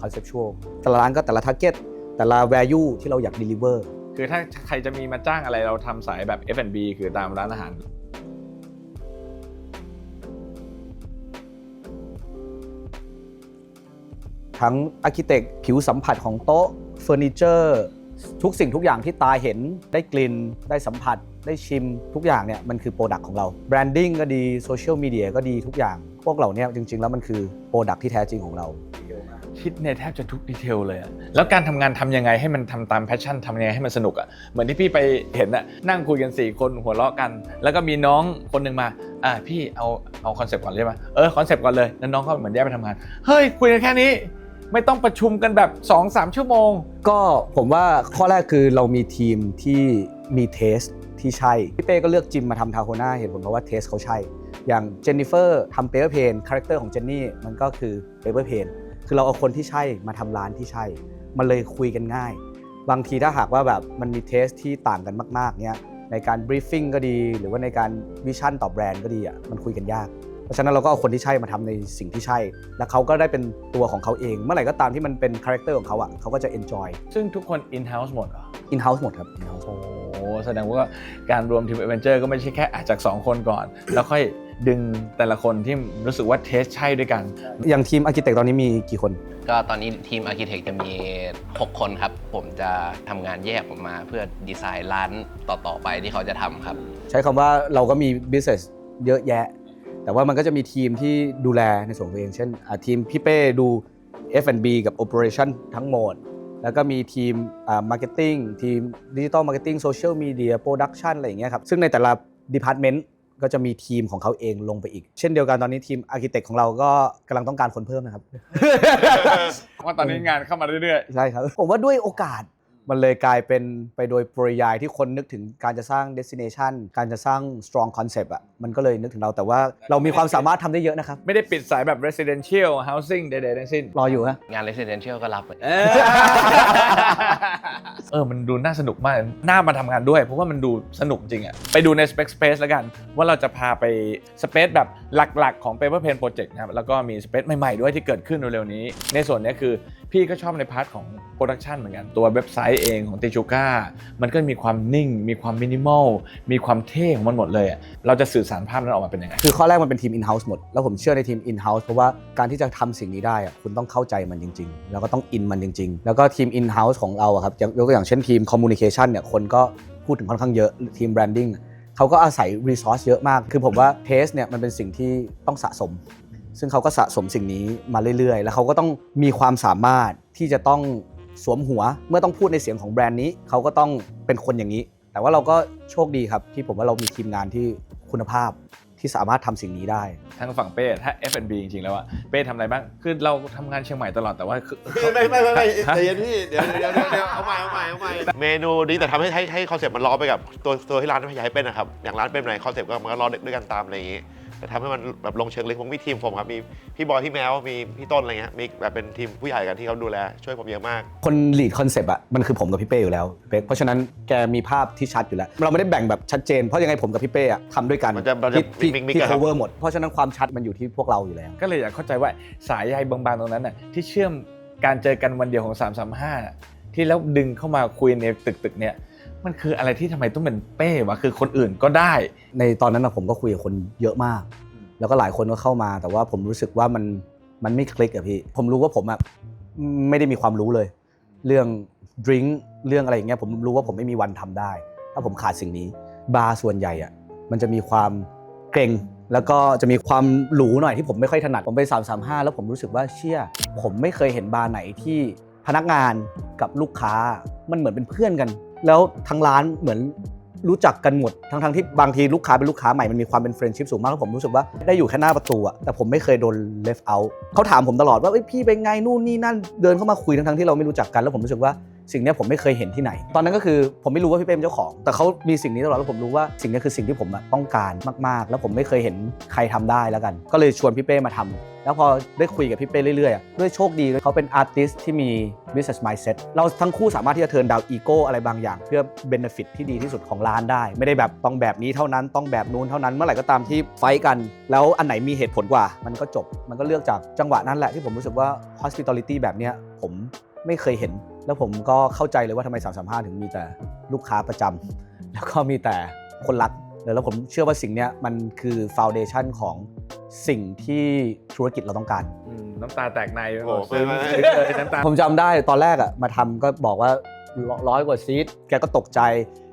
conceptual แต่ละร้านก็แต่ละ target แต่ละ value ที่เราอยาก deliver คือถ้าใครจะมีมาจ้างอะไรเราทำสายแบบ F&B คือตามร้านอาหาร ทั้งอาร์เคเต็กผิวสัมผัสของโต๊ะเฟอร์นิเจอร์ทุกสิ่งทุกอย่างที่ตาเห็นได้กลิ่นได้สัมผัส ได้ชิมทุกอย่างเนี่ยมันคือโปรดักของเราแบรนดิ้งก็ดีโซเชียลมีเดียก็ดีทุกอย่าง พวกเหล่านี้จริง ๆ แล้วมันคือโปรดักที่แท้จริงของเรา คิดในแทบจะทุกดีเทลเลยอะแล้วการทำงานทำยังไงให้มันทำตามแพชชั่นทำยังไงให้มันสนุกอะเหมือนที่พี่ไปเห็นอะนั่งคุยกัน 4 คนหัวเราะกัน แล้วก็มีน้องคนหนึ่งมาอ่าพี่เอาเอาคอนเซปต์ก่อนเลยใช่ไหมเออคอนเซปต์ก่อนเลยแล้วน้องก็เหมือนแยกไปทำงานเฮ้ยคุยกันแค่นี้ไม่ต้องประชุมกันแบบ 2-3 ชั่วโมง ก็ผมว่าข้อแรกคือเรามีทีมที่มีเทส ที่ใช่พี่เป้ก็เลือกจิมมาทำทาโคน่าเหตุผลเพราะว่าเทสเขาใช่ อย่างเจนนิเฟอร์ทำเปเปอร์เพนคาแรคเตอร์ของเจนนี่มันก็คือเปเปอร์เพนคือเราเอาคนที่ใช่มาทำร้านที่ใช่ มันเลยคุยกันง่าย บางทีถ้าหากว่าแบบมันมีเทสที่ต่างกันมากๆเนี่ยในการบรีฟ i ิ g ก็ดี หรือว่าในการวิชั่นต่อแบรนด์ก็ดีอะมันคุยกันยากเพราะฉะนั้นเราก็เอาคนที่ใช่มาทำในสิ่งที่ใช่ แล้วเขาก็ได้เป็นตัวของเขาเอง เมื่อไหร่ก็ตามที่มันเป็นคาแรคเตอร์ของเขาอะเขาก็จะ enjoy ซึ่งทุกคน in house หมดเหรอ in-house หมดครับ in-house โอ้โห แสดงว่าการรวมทีม a อเวนเจอร์ก็ไม่ใช่แค่อาจจาก 2 คนก่อน แล้วค่อยดึงแต่ละคนที่รู้สึกว่าเทสใช่ด้วยกัน อย่างทีม architect ตอนนี้มีกี่คน ก็ตอนนี้ทีมอาร์เคเต็กจะมี 6 คนครับ ผมจะทำงานแยกออกมาเพื่อดีไซน์ร้านต่อๆไปที่เขาจะทำครับ ใช้คำว่าเราก็มี business เยอะแยะ แต่ว่ามันก็จะมีทีมที่ดูแลในส่วนของตัวเอง เช่นอะทีมพี่เป้ดู F&B กับ operation ทั้งหมด แล้วก็มีทีมอ่า marketing ทีม digital marketing social media production อะไรอย่างเงี้ยครับ ซึ่งในแต่ละ department ก็จะมีทีมของเขาเองลงไปอีก เช่นเดียวกันตอนนี้ทีม architect ของเราก็กำลังต้องการคนเพิ่มนะครับ ว่าตอนนี้งานเข้ามาเรื่อยใช่ครับ ผมว่าด้วยโอกาส มันเลยกลายเป็นไปโดยปริยายที่คนนึกถึงการจะสร้าง destination การจะสร้าง strong concept อะมันก็เลยนึกถึงเราแต่ว่าเรามีความสามารถทำได้เยอะนะครับๆไม่ได้ปิดสายแบบ residential housing ใดๆทั้งสิ้น รออยู่ฮะ งาน residential ก็รับเหมือนกันเออเออ มันดูน่าสนุกมาก น่ามาทำงานด้วย เพราะว่ามันดูสนุกจริงอะไปดูใน Spec Space แล้วกัน ว่าเราจะพาไป Space แบบหลักๆ ของ Paper Pen Project นะครับ แล้วก็มี Space ใหม่ๆ ด้วยที่เกิดขึ้นเร็วๆนี้ ในส่วนเนี้ยคือ พี่ก็ชอบในพาร์ทของ Production เหมือนกัน ตัวเว็บไซต์เองของ t ิชูก้ามันก็มีความนิ่ง มีความมินิมอล มีความเท่ของมันหมดเลยอะเราจะสื่อสารภาพนั้นออกมาเป็นยังไง คือข้อแรกมันเป็นทีม in-house หมด แล้วผมเชื่อในทีม in-house เพราะว่าการที่จะทำสิ่งนี้ได้อะคุณต้องเข้าใจมันจริง ๆ แล้วก็ต้องอินมันจริง ๆ แล้วก็ทีม in-house ของเราอะครับยกยกตัวอย่างเช่นทีม communication เนี่ยคนก็พูดถึงค่อนข้างเยอะทีม branding เขาก็อาศัย resource เยอะมาก คือผมว่า taste เนี่ยมันเป็นสิ่งที่ต้องสะสม ซึ่งเขาก็สะสมสิ่งนี้มาเรื่อยๆ แล้วเขาก็ต้องมีความสามารถที่จะต้องสวมหัว เมื่อต้องพูดในเสียงของแบรนด์นี้ เขาก็ต้องเป็นคนอย่างนี้ แต่ว่าเราก็โชคดีครับที่ผมว่าเรามีทีมงานที่คุณภาพที่สามารถทำสิ่งนี้ได้ ทางฝั่งเป้ถ้า F&B จริงๆแล้วอะเป้ทำอะไรบ้าง คือเราทำงานเชียงใหม่ตลอดแต่ว่าคือไม่ไม่ไม่ไม่ใจเย็นพี่เดี๋ยวเดี๋ยวเดี๋ยวเดี๋ยวเอาใหม่เอาใหม่เอาใหม่เมนูนี้แต่ทำให้ให้ให้คอนเซ็ปต์มันล้อไปกับตัวตัวที่ร้านไม่อยากให้เป็นนะครับอย่างร้านเป็นไหนคอนเซ็ปต์ก็มันก็ล้อด้วยกันตามอะไรอย่างงี้ แต่ทำให้มันแบบลงเชิงลึกผมมีทีมผมครับ มีพี่บอยพี่แมวมีพี่ต้นอะไรเงี้ยมีแบบเป็นทีมผู้ใหญ่กันที่เขาดูแล ช่วยผมเยอะมาก คน lead concept อะมันคือผมกับพี่เป้อยู่แล้วเป๊กเพราะฉะนั้นแกมีภาพที่ชัดอยู่แล้ว เราไม่ได้แบ่งแบบชัดเจน เพราะยังไงผมกับพี่เป้อะทำด้วยกันมันจะมันจะที่ที่มิกมิกที่ กันครับ cover หมดเพราะฉะนั้นความชัดมันอยู่ที่พวกเราอยู่แล้ว ก็เลยอยากเข้าใจว่าสายใยบางๆตรงนั้นน่ะที่เชื่อมการเจอกันวันเดียวของ 335น่ะที่แล้วดึงเข้ามาคุยในตึกตึกๆเนี่ย มันคืออะไรที่ทำไมต้องเป็นเป้วะคือคนอื่นก็ได้ ในตอนนั้นนะผมก็คุยกับคนเยอะมาก แล้วก็หลายคนก็เข้ามา แต่ว่าผมรู้สึกว่ามันมันไม่คลิกอะพี่ ผมรู้ว่าผมอะไม่ได้มีความรู้เลย เรื่องดริงก์เรื่องอะไรอย่างเงี้ยผมรู้ว่าผมไม่มีวันทำได้ ถ้าผมขาดสิ่งนี้ บาร์ส่วนใหญ่อะมันจะมีความเกรงแล้วก็จะมีความหรูหน่อยที่ผมไม่ค่อยถนัดผมไป335 แล้วผมรู้สึกว่าเชี่ย ผมไม่เคยเห็นบาร์ไหนที่พนักงานกับลูกค้ามันเหมือนเป็นเพื่อนกัน แล้วทั้งร้านเหมือนรู้จักกันหมด ทั้งๆที่บางทีลูกค้าเป็นลูกค้าใหม่มันมีความเป็นเฟรนชิพสูงมากแล้วผมรู้สึกว่าได้อยู่แค่หน้าประตูอะแต่ผมไม่เคยโดนเลฟเอาเขาถามผมตลอดว่าเอ้ยพี่เป็นไงนู่นนี่นั่นเดินเข้ามาคุยทั้งๆที่เราไม่รู้จักกันแล้วผมรู้สึกว่า สิ่งนี้ผมไม่เคยเห็นที่ไหน ตอนนั้นก็คือผมไม่รู้ว่าพี่เป้เป็นเจ้าของ แต่เขามีสิ่งนี้ตลอดแล้วผมรู้ว่าสิ่งนี้คือสิ่งที่ผมต้องการมาก ๆ แล้วผมไม่เคยเห็นใครทำได้แล้วกัน ก็เลยชวนพี่เป้มาทำแล้วพอได้คุยกับพี่เป้เรื่อยๆ ด้วยโชคดีเขาเป็นอาร์ติสที่มี business mindset เราทั้งคู่สามารถที่จะเทิร์นดาวอีโก้อะไรบางอย่าง เพื่อ benefit ที่ดีที่สุดของร้านได้ ไม่ได้แบบต้องแบบนี้เท่านั้นต้องแบบนู้นเท่านั้นเมื่อไหร่ก็ตามที่ไฟกัน แล้วอันไหนมีเหตุผลกว่า มันก็จบมันก็เลือกจากจังหวะนั้นแหละที่ผมรู้สึกว่า hospitality แบบเนี้ยผม ไม่เคยเห็น แล้วผมก็เข้าใจเลยว่าทำไม 335 ถึงมีแต่ลูกค้าประจำแล้วก็มีแต่คนรักแล้วผมเชื่อว่าสิ่งเนี้ยมันคือฟ u n เดชันของสิ่งที่ธุรกิจเราต้องการอืมน้ำตาแตกในไปหมโอ้ดไม่ไม่ซึ้งเลยน้ำตาผมจำได้ตอนแรกอะมาทำก็บอกว่าร้อยกว่าซีทแกก็ตกใจ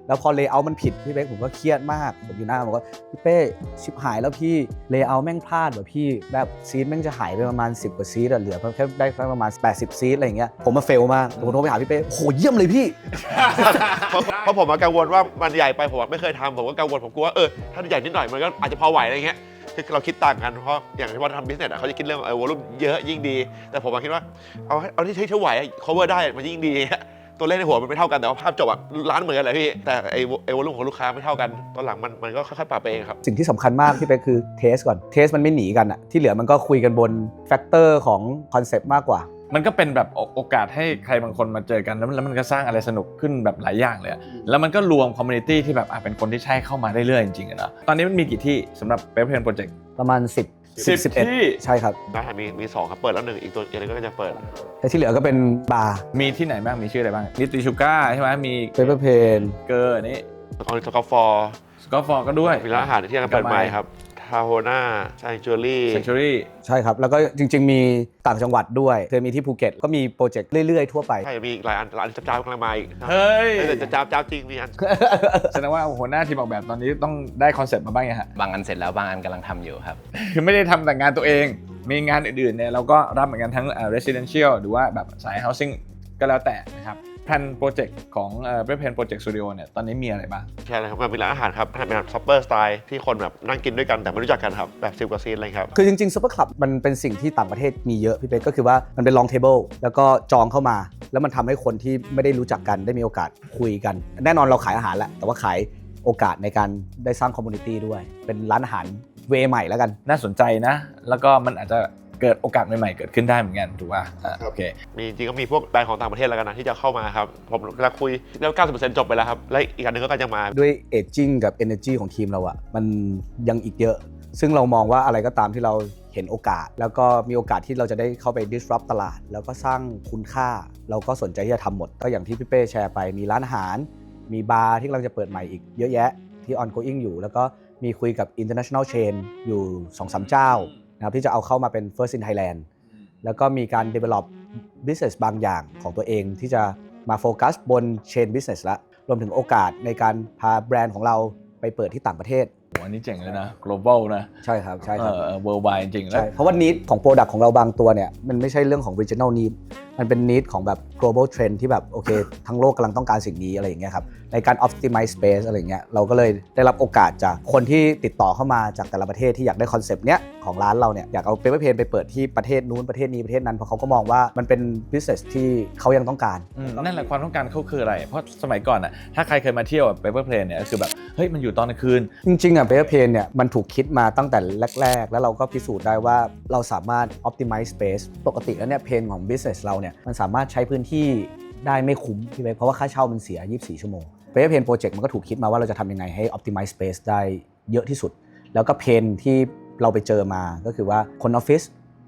แล้วพอเลเยอร์มันผิดพี่เป๊กผมก็เครียดมากผมอยู่หน้าบอกว่าพี่เป้ชิบหายแล้วพี่เลเยอร์แม่งพลาดว่ะพี่แบบซีทแม่งจะหายไปประมาณ 10 กว่าซีทอะเหลือแค่ได้แค่ประมาณ 80 ซีทอะไรอย่างเงี้ยผมมาเฟลมากผมโทรไปหาพี่เป้โหเยี่ยมเลยพี่ เพราะผมอะกังวลว่ามันใหญ่ไปผมอะไม่เคยทำผมก็กังวลผมกลัวว่าเออถ้าใหญ่นิดหน่อยมันก็อาจจะพอไหวอะไรเงี้ยคือเราคิดต่างกันเพราะอย่างที่ว่าทำบิสเนสเขาจะคิดเรื่องเออวอลุ่มเยอะยิ่งดี แต่ผมอะคิดว่าเอาให้เอาที่ใช้เท่าไหว cover ได้มันยิ่งดี ตัวเลขในหัวมันไม่เท่ากันแต่ว่าภาพจบอะร้านเหมือนกันแหละพี่ แต่ไอ้ไอ้วอลุ่มของลูกค้าไม่เท่ากันตอนหลังมันมันก็ค่อยๆปรับไปเองครับ สิ่งที่สำคัญมากพี่เป๊กคือเทสก่อนเทสมันไม่หนีกันอะที่เหลือมันก็คุยกันบนแฟกเตอร์ของคอนเซปต์มากกว่า มันก็เป็นแบบโอโอกาสให้ใครบางคนมาเจอกันแล้วมันแล้วมันก็สร้างอะไรสนุกขึ้นแบบหลายอย่างเลยอะแล้วมันก็รวมคอมมูนิตี้ที่แบบอะเป็นคนที่ใช่เข้ามาได้เรื่อยๆจริงๆอะเนาะตอนนี้มันมีกี่ที่สำหรับเปเปอร์เพนโปรเจกต์ประมาณ 10 สิบ11ที่ ใช่ครับร้านอาหารมีมีสองครับ เปิดแล้วหนึ่งอีกตัวอีกอันนึงก็จะเปิด แต่ที่เหลือก็เป็นบาร์มีที่ไหนบ้าง มีชื่ออะไรบ้าง นิติชูก้าใช่ไหมมีเปเปอร์เพน เกอร์นี่แล้วก็สกอฟอร์สกอตฟอร์ก็ด้วย มีร้านอาหารที่กำลังเปิดใหม่ครับ ทาโฮน่าซานจูรี่ เซนชูรี่ ใช่ครับ แล้วก็จริง ๆ มีต่างจังหวัดด้วย เคยมีที่ภูเก็ต ก็มีโปรเจกต์เรื่อย ๆ ทั่วไป ใช่ มีอีกหลายอันร้านจับจ้าบกำลังมาอีกเฮ้ย แต่จะจ้าบจ้าบจริงมีอัน แสดงว่าหัวหน้าทีมออกแบบตอนนี้ต้องได้คอนเซ็ปต์มาบ้างยังฮะ บางอันเสร็จแล้วบางอันกำลังทำอยู่ครับ คือไม่ได้ทำแต่งานตัวเอง มีงานอื่นๆเนี่ยเราก็รับเหมือนกันทั้งเอ่อ residential หรือว่าแบบสาย housing ก็แล้วแต่นะครับ แผนโปรเจกต์ของเอ่อเพนโปรเจกต์สตูดิโอเนี่ยตอนนี้มีอะไรบ้างใช่เลยครับมันมีร้านอาหารครับอาหารเป็นแบบซัปเปอร์สไตล์ที่คนแบบนั่งกินด้วยกันแต่ไม่รู้จักกันครับแบบสิบกว่าซีนอะไรครับคือจริงๆซูเปอร์คลับมันเป็นสิ่งที่ต่างประเทศมีเยอะพี่เป๊กก็คือว่ามันเป็นลองเทเบิลแล้วก็จองเข้ามา แล้วมันทำให้คนที่ไม่ได้รู้จักกันได้มีโอกาสคุยกัน แน่นอนเราขายอาหารแหละแต่ว่าขายโอกาสในการได้สร้างคอมมูนิตี้ด้วย เป็นร้านอาหารเวใหม่แล้วกัน น่าสนใจนะ แล้วก็มันอาจจะ เกิดโอกาสใหม่ๆเกิดขึ้นได้เหมือนกันถูกป่ะอะโอเค มีจริงก็มีพวกแบรนด์ของต่างประเทศแล้วกันนะที่จะเข้ามาครับผมเวลาคุยแล้ว90%จบไปแล้วครับและอีกอันหนึงก็กำลังจะมา ด้วยเอจจิ้งกับ Energy ของทีมเราอะมันยังอีกเยอะ ซึ่งเรามองว่าอะไรก็ตามที่เราเห็นโอกาส แล้วก็มีโอกาสที่เราจะได้เข้าไป disrupt ตลาด แล้วก็สร้างคุณค่า เราก็สนใจที่จะทำหมด ก็อย่างที่พี่เป้แชร์ไปมีร้านอาหาร มีบาร์ที่กำลังจะเปิดใหม่อีกเยอะแยะที่ ongoing อยู่ แล้วก็มีคุยกับ international chain อยู่ 2-3 เจ้า นะครับที่จะเอาเข้ามาเป็น first in Thailand แล้วก็มีการ develop business บางอย่างของตัวเองที่จะมาโฟกัสบน chain business ละรวมถึงโอกาสในการพาแบรนด์ของเราไปเปิดที่ต่างประเทศโหอันนี้เจ๋งเลยนะ global นะ ใช่ครับ ใช่เอครับอ worldwide จริงๆแล้วใช่เพราะว่า need ของ Product ของเราบางตัวเนี่ยมันไม่ใช่เรื่องของ regional need มันเป็น need ของแบบ global trend ที่แบบโอเค ทั้งโลกกำลังต้องการสิ่งนี้อะไรอย่างเงี้ยครับ ในการ optimize space อะไรอย่างเงี้ยเราก็เลยได้รับโอกาสจากคนที่ติดต่อเข้ามาจากแต่ละประเทศที่อยากได้คอนเซปต์เนี้ยของร้านเราเนี่ยอยากเอาเปเปอร์เพนไปเปิดที่ประเทศนู้นประเทศนี้ประเทศนั้นเพราะเขาก็มองว่ามันเป็น business ที่เขายังต้องการอืมนั่นแหละความต้องการเขาคืออะไร เพราะสมัยก่อนอะถ้าใครเคยมาเที่ยวแบบ paper plane เนี่ยก็คือแบบเฮ้ยมันอยู่ตอนกลางคืน จริงๆอะเ a เ e r เพนเนี่ยมันถูกคิดมาตั้งแต่แรก ๆ แล้วเราก็พิสูจน์ได้ว่าเราสามารถ optimize space ปกติแล้วเนี่ยเพนของ business เราเนี่ยมันสามารถใช้พื้นที่ได้ไม่คุ้มพี่เบคเพราะว่าค่าเช่ามันเสีย 24 ชั่วโมง เ a เ e r เพนโปรเจกต์มันก็ถูกคิดมาว่าเราจะทำยังไงให้ optimize space ได้เยอะที่สุด แล้วก็เพนที่เราไปเจอมาก็คือว่าคนออฟฟิศ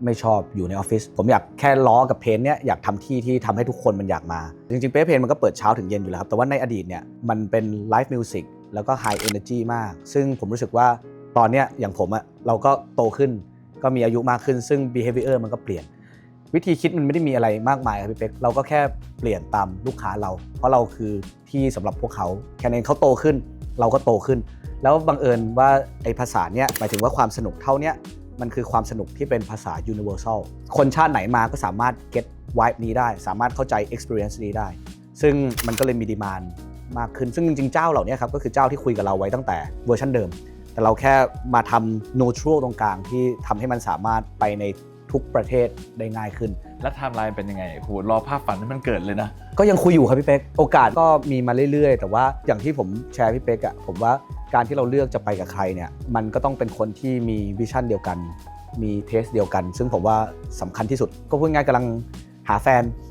ไม่ชอบอยู่ในออฟฟิศผมอยากแค่ล้อกับเพนเนี่ยอยากทำที่ที่ทำให้ทุกคนมันอยากมา จริงๆเป๊ะเพนมันก็เปิดเช้าถึงเย็นอยู่แล้วครับ แต่ว่าในอดีตเนี่ยมันเป็นไลฟ์มิวสิกแล้วก็ไฮเอเนอร์จีมาก ซึ่งผมรู้สึกว่าตอนเนี้ยอย่างผมอะเราก็โตขึ้นก็มีอายุมากขึ้นซึ่ง behavior มันก็เปลี่ยน วิธีคิดมันไม่ได้มีอะไรมากมายครับพี่เป๊กเราก็แค่เปลี่ยนตามลูกค้าเรา เพราะเราคือที่สำหรับพวกเขาแค่นั้นเองเขาโตขึ้น เราก็โตขึ้น แล้วบังเอิญว่าไอ้ภาษาเนี้ยหมายถึงว่าความสนุกเท่าเนี้ยมันคือความสนุกที่เป็นภาษา universal คนชาติไหนมาก็สามารถ get vibe นี้ได้ สามารถเข้าใจ experience นี้ได้ ซึ่งมันก็เลยมีดีมานมากขึ้น ซึ่งจริงๆ เจ้าเหล่านี้ครับ ก็คือเจ้าที่คุยกับเราไว้ตั้งแต่เวอร์ชันเดิม แต่เราแค่มาทำ neutral ตรงกลางที่ทำให้มันสามารถไปใน ทุกประเทศได้ง่ายขึ้น แล้วไทม์ไลน์เป็นยังไงโหรอภาพฝันให้มันเกิดเลยนะ ก็ยังคุยอยู่ครับพี่เป๊กโอกาสก็มีมาเรื่อย ๆ แต่ว่าอย่างที่ผมแชร์พี่เป๊กอะผมว่าการที่เราเลือกจะไปกับใครเนี่ยมันก็ต้องเป็นคนที่มีวิชั่นเดียวกัน มีเทสเดียวกัน ซึ่งผมว่าสำคัญที่สุดก็พูดง่ายๆกำลังหาแฟนอืม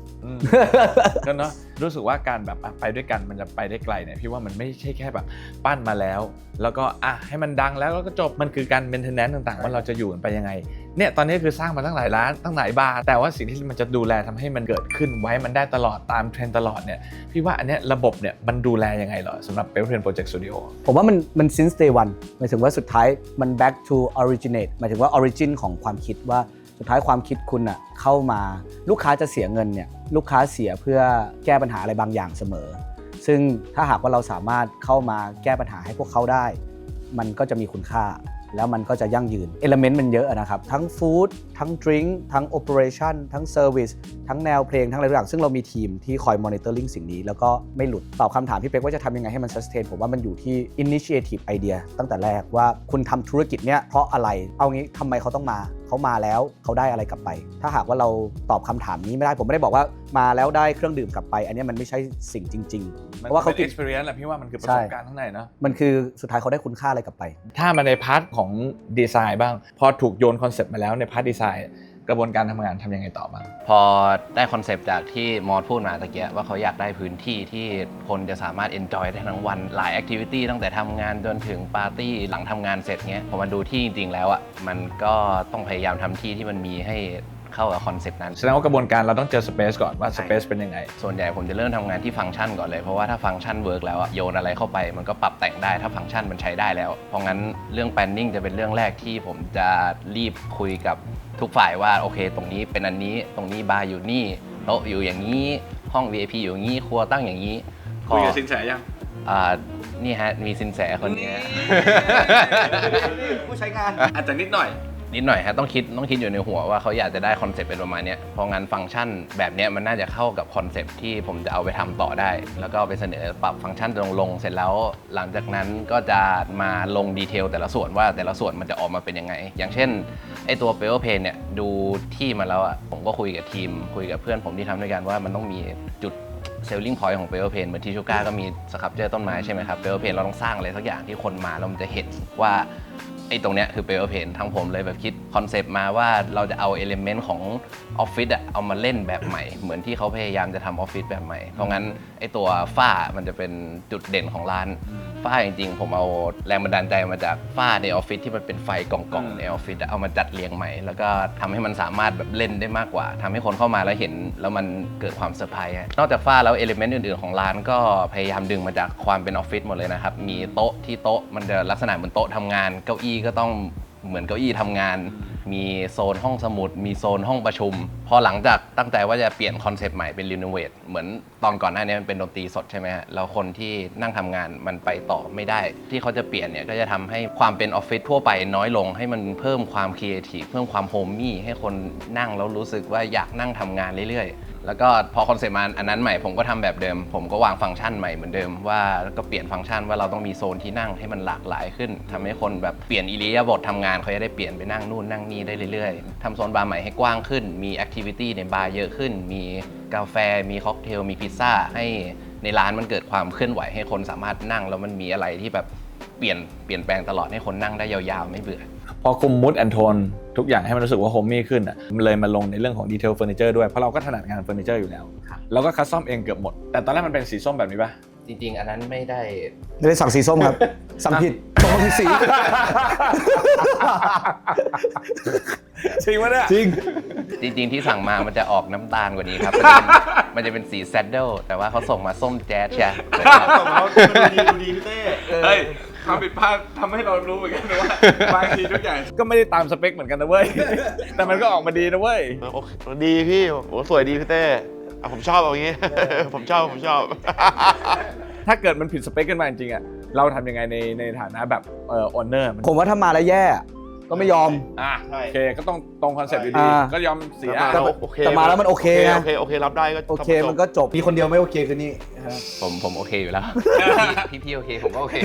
ก็เนาะรู้สึกว่าการแบบอะไปด้วยกันมันจะไปได้ไกลเนี่ยพี่ว่ามันไม่ใช่แค่แบบปั้นมาแล้ว แล้วก็อะให้มันดังแล้วแล้วก็จบมันคือการเมนเทนแนนซ์ต่างๆ ว่าเราจะอยู่กันไปยังไงเนี่ยตอนนี้คือสร้างมาตั้งหลายร้านตั้งหลายบาร์แต่ว่าสิ่งที่มันจะดูแลทำให้มันเกิดขึ้นไว้มันได้ตลอดตามเทรนด์ตลอดเนี่ยพี่ว่าอันเนี้ยระบบเนี่ยมันดูแลยังไงเหรอสำหรับเปเปอร์เพนโปรเจกต์สตูดิโอผมว่ามันมัน since day one หมายถึงว่าสุดท้ายมัน back to originate หมายถึงว่า origin ของความคิดว่า สุดท้ายความคิดคุณอะเข้ามาลูกค้าจะเสียเงินเนี่ยลูกค้าเสียเพื่อแก้ปัญหาอะไรบางอย่างเสมอ ซึ่งถ้าหากว่าเราสามารถเข้ามาแก้ปัญหาให้พวกเขาได้ มันก็จะมีคุณค่า แล้วมันก็จะยั่งยืนเอลเมนต์มันเยอะนะครับ ทั้งฟู้ดทั้งดริงก์ทั้งโอเปอเรชั่นทั้งเซอร์วิสทั้งแนวเพลงทั้งอะไรทุกอย่างซึ่งเรามีทีมที่คอยมอนิเตอร์ลิงสิ่งนี้ แล้วก็ไม่หลุดตอบคำถามพี่เป๊กว่าจะทำยังไงให้มัน sustain ผมว่ามันอยู่ที่ initiative idea ตั้งแต่แรกว่าคุณทำธุรกิจเนี้ยเพราะอะไรเอางี้ทำไมเขาต้องมา เขามาแล้วเขาได้อะไรกลับไป ถ้าหากว่าเราตอบคำถามนี้ไม่ได้ผมไม่ได้บอกว่ามาแล้วได้เครื่องดื่มกลับไป อันเนี้ยมันไม่ใช่สิ่งจริงๆเพราะว่าเขาเป็นกิน experience แหละพี่ว่ามันคือประใช่สบการณ์ข้างในเนาะมันคือสุดท้ายเขาได้คุณค่าอะไรกลับไป ถ้ามาในพาร์ทของดีไซน์บ้าง พอถูกโยนคอนเซปต์มาแล้วในพาร์ทดีไซน์ กระบวนการทำงานทำยังไงต่อบ้างพอได้คอนเซปต์จากที่มอสพูดมาตะเกียว่าเขาอยากได้พื้นที่ที่คนจะสามารถเอนจอยได้ทั้งวันหลายแอคทิวิตี้ตั้งแต่ทำงานจนถึงปาร์ตี้หลังทำงานเสร็จเงี้ยพอมาดูที่จริงๆแล้วอะมันก็ต้องพยายามทำที่ที่มันมีให้เข้ากับคอนเซปต์นั้นแสดงว่ากระบวนการเราต้องเจอสเปซก่อนว่าสเปซเป็นยังไง ส่วนใหญ่ผมจะเริ่มทำงานที่ฟังก์ชันก่อนเลย เพราะว่าถ้าฟังก์ชันเวิร์กแล้วอะโยนอะไรเข้าไปมันก็ปรับแต่งได้ถ้าฟังก์ชันมันใช้ได้แล้ว เพราะงั้นเรื่อง planning จะเป็นเรื่องแรกที่ผมจะรีบคุยกับทุกฝ่ายว่าโอเค ตรงนี้เป็นอันนี้ตรงนี้บาร์อยู่นี่โต๊ะอยู่อย่างนี้ห้อง VIP อยู่อย่างนี้ครัวตั้งอย่างนี้คุยกับสินแสยังอ่านี่ฮะมีสินแสคนเนี้ยผู้ใช้งานอาจจะนิดหน่อย นิดหน่อยฮะต้องคิดต้องคิดอยู่ในหัวว่าเขาอยากจะได้คอนเซปต์เป็นประมาณเนี้ยเพราะงั้นฟังก์ชันแบบเนี้ยมันน่าจะเข้ากับคอนเซปต์ที่ผมจะเอาไปทำต่อได้ แล้วก็เอาไปเสนอปรับฟังก์ชันลงลงเสร็จแล้ว หลังจากนั้นก็จะมาลงดีเทลแต่ละส่วนว่าแต่ละส่วนมันจะออกมาเป็นยังไง อย่างเช่นไอตัว p a y p a y เพนเนี่ยดูที่มาแล้วอะผมก็คุยกับทีม คุยกับเพื่อนผมที่ทำด้วยกันว่ามันต้องมีจุดเซลลิงพอยต์ของเปเปอร์เพนเหมือนที่ชูก้าก็มีสครับเจอต้นไม้ใช่ไหมครับเปเปอร์เพนเราต้องสร้างอะไรสักอย่างที่คนมาแล้วมันจะเห็นว่า ไอ้ตรงเนี้ยคือเปเปอร์เพนทั้งผมเลยแบบคิดคอนเซปต์มาว่าเราจะเอาเอลิเมนต์ของออฟฟิศอะเอามาเล่นแบบใหม่ เหมือนที่เขาพยายามจะทำออฟฟิศแบบใหม่ เพราะงั้นไอ้ตัวฝ้ามันจะเป็นจุดเด่นของร้าน ฝ้าจริงๆ ผมเอาแรงบันดาลใจมาจากฝ้าในออฟฟิศที่มันเป็นไฟกล่องๆในออฟฟิศอะเอามาจัดเรียงใหม่ แล้วก็ทำให้มันสามารถแบบเล่นได้มากกว่าทำให้คนเข้ามาแล้วเห็นแล้วมันเกิดความเซอร์ไพรส์อะนอกจากฝ้าแล้วเอลิเมนต์อื่นๆของร้านก็พยายามดึงมาจากความเป็นออฟฟิศหมดเลยนะครับมีโต๊ะที่โต๊ะมันจะลักษณะเหมือนโต๊ะทำงานเก้าอี้ก็ต้องเหมือนเก้าอี้ทำงาน มีโซนห้องสมุด มีโซนห้องประชุม พอหลังจากตั้งใจว่าจะเปลี่ยนคอนเซปต์ใหม่เป็นรีโนเวทเหมือนตอนก่อนหน้านี้มันเป็นดนตรีสดใช่ไหมฮะแล้วคนที่นั่งทำงานมันไปต่อไม่ได้ ที่เขาจะเปลี่ยนเนี่ยก็จะทำให้ความเป็นออฟฟิศทั่วไปน้อยลง ให้มันเพิ่มความครีเอทีฟเพิ่มความโฮมมี่ให้คนนั่งแล้วรู้สึกว่าอยากนั่งทำงานเรื่อยๆแล้วก็พอคอนเซปต์มาอันนั้นใหม่ผมก็ทำแบบเดิม ผมก็วางฟังก์ชันใหม่เหมือนเดิมว่าก็เปลี่ยนฟังก์ชันว่าเราต้องมีโซนที่นั่งให้มันหลากหลายขึ้นทำให้คนแบบเปลี่ยนอิริยาบถทำงานเขาจะได้เปลี่ยนไปนั่งนู่นนั่งนี่ได้เรื่อยๆทำโซนบาร์ใหม่ให้กว้างขึ้น มีแอคทิวิตี้ในบาร์เยอะขึ้น มีกาแฟ มีค็อกเทล มีพิซซ่าให้ในร้านมันเกิดความเคลื่อนไหวให้คนสามารถนั่ง แล้วมันมีอะไรที่แบบเปลี่ยนเปลี่ยนแปลงตลอดให้คนนั่งได้ยาวๆ ไม่เบื่อ พอคุมมูดแอนโทนทุกอย่างให้มันรู้สึกว่าโฮมมี่ขึ้นอะมันเลยมาลงในเรื่องของดีเทลเฟอร์นิเจอร์ด้วย เพราะเราก็ถนัดงานเฟอร์นิเจอร์อยู่แล้วเราก็คัสตอมเองเกือบหมด แต่ตอนแรกมันเป็นสีส้มแบบนี้ป่ะจริงๆ อันนั้นไม่ได้ไม่ได้สั่งสีส้มครับ สั่งผิดตรงผิดสี จริงวะเนี่ยจริง จริง ๆ ที่สั่งมามันจะออกน้ำตาลกว่านี้ครับ มันจะเป็นมันจะเป็นสีแซดเดิลแต่ว่าเขาส่งมาส้มแจ๊ดใช่ส่งมาดูดีดูดีพี่เต้เฮ้ย ความผิดพลาดทำให้เรารู้เหมือนกันนะว่าบางทีทุกอย่างก็ไม่ได้ตามสเปคเหมือนกันนะเว้ย แต่มันก็ออกมาดีนะเว้ย โอเคดีพี่โอ้สวยดีพี่เต้อะผมชอบเอาอย่างงี้ ผมชอบผมชอบ ถ้าเกิดมันผิดสเปคกันมาจริงๆอะเราทำยังไงในในฐานะแบบเอ่อออนเนอร์มันผมว่าถ้ามาแล้วแย่ ก็ไม่ยอม อะใช่ โอเคก็ต้องตรงคอนเซ็ปต์อยู่ดีอ่า ก็ยอมเสีย แต่โอเคแต่มาแล้วมันโอเคไงโอเคโอเครับได้ก็โอเคมันก็จบมีคนเดียวไม่โอเคคือนี่ฮะผมผมโอเคอยู่แล้ว พี่พี่โอเคผมก็โอเค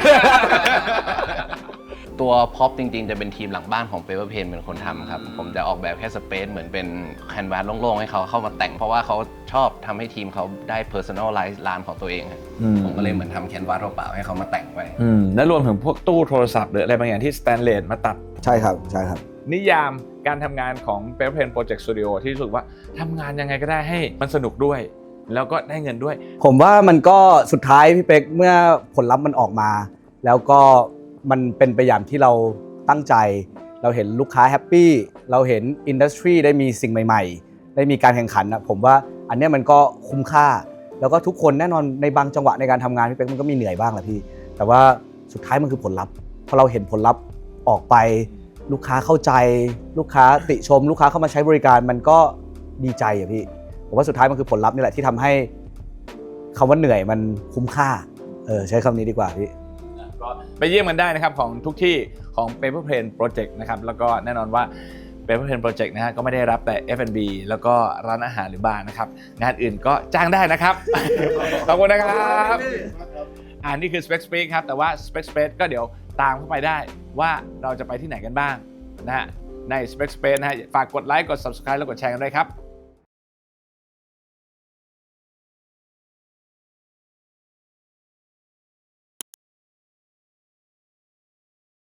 ตัวพ็อปจริงๆ จะเป็นทีมหลังบ้านของ Paper Pen เป็นคนทำครับ ผมจะออกแบบแค่สเปซเหมือนเป็นแคนวาสโล่งๆ ให้เขาเข้ามาแต่ง เพราะว่าเขาชอบทำให้ทีมเขาได้ personalize ร้านของตัวเองครับอืมผมก็เลยเหมือนทำแคนวาสเปล่าๆให้เขามาแต่งไว้อืมและรวมถึงพวกตู้โทรศัพท์หรืออะไรบางอย่างที่สแตนเลสมาตัดใช่ครับใช่ครับ นิยามการทำงานของ p a p e r Pen Project Studio ที่รู้สึกว่าทำงานยังไงก็ได้ให้มันสนุกด้วยแล้วก็ได้เงินด้วย ผมว่ามันก็สุดท้ายพี่เป็กเมื่อผลลัพธ์มันออกมา แล้วก็ มันเป็นไปอย่างที่เราตั้งใจ เราเห็นลูกค้าแฮปปี้ เราเห็นอินดัสทรีได้มีสิ่งใหม่ ๆ ได้มีการแข่งขันนะผมว่าอันเนี้ยมันก็คุ้มค่า แล้วก็ทุกคนแน่นอนในบางจังหวะในการทำงานพี่เป็กมันก็มีเหนื่อยบ้างแหละพี่ แต่ว่าสุดท้ายมันคือผลลัพธ์พอเราเห็นผลลัพธ์ออกไป ลูกค้าเข้าใจ ลูกค้าติชม ลูกค้าเข้ามาใช้บริการมันก็ดีใจอะพี่ผมว่าสุดท้ายมันคือผลลัพธ์นี่แหละที่ทำให้คำว่าเหนื่อยมันคุ้มค่าเออใช้คำนี้ดีกว่าพี่ ก็ไปเยี่ยมกันได้นะครับของทุกที่ของ Paper Plane Project นะครับแล้วก็แน่นอนว่า Paper Plane Project นะฮะก็ไม่ได้รับแต่ F&B แล้วก็ร้านอาหารหรือบาร์นะครับงานอื่นก็จ้างได้นะครับ ขอบคุณนะครับอ่านี่คือ Spec Space ครับแต่ว่า Spec Space ก็เดี๋ยวตามเข้าไปได้ว่าเราจะไปที่ไหนกันบ้างนะฮะใน Spec Space นะฮะฝากกดไลค์กด Subscribe แล้วกดแชร์กันด้วยครับ